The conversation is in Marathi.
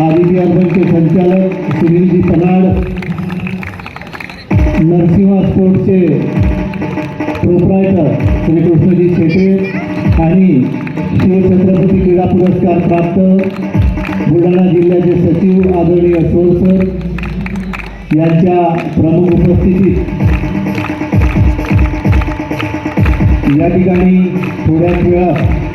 आदित्य अर्बनचे संचालक सुनीलजी पनाड नरसिंहा स्पोर्ट्सचे प्रोप्रायटर श्री कृष्णजी शेटे आणि शिवछत्रपती क्रीडा पुरस्कार प्राप्त बुलढाणा जिल्ह्याचे सचिव आदरणीय सोड सर यांच्या प्रमुख उपस्थितीत. या ठिकाणी थोड्याच वेळात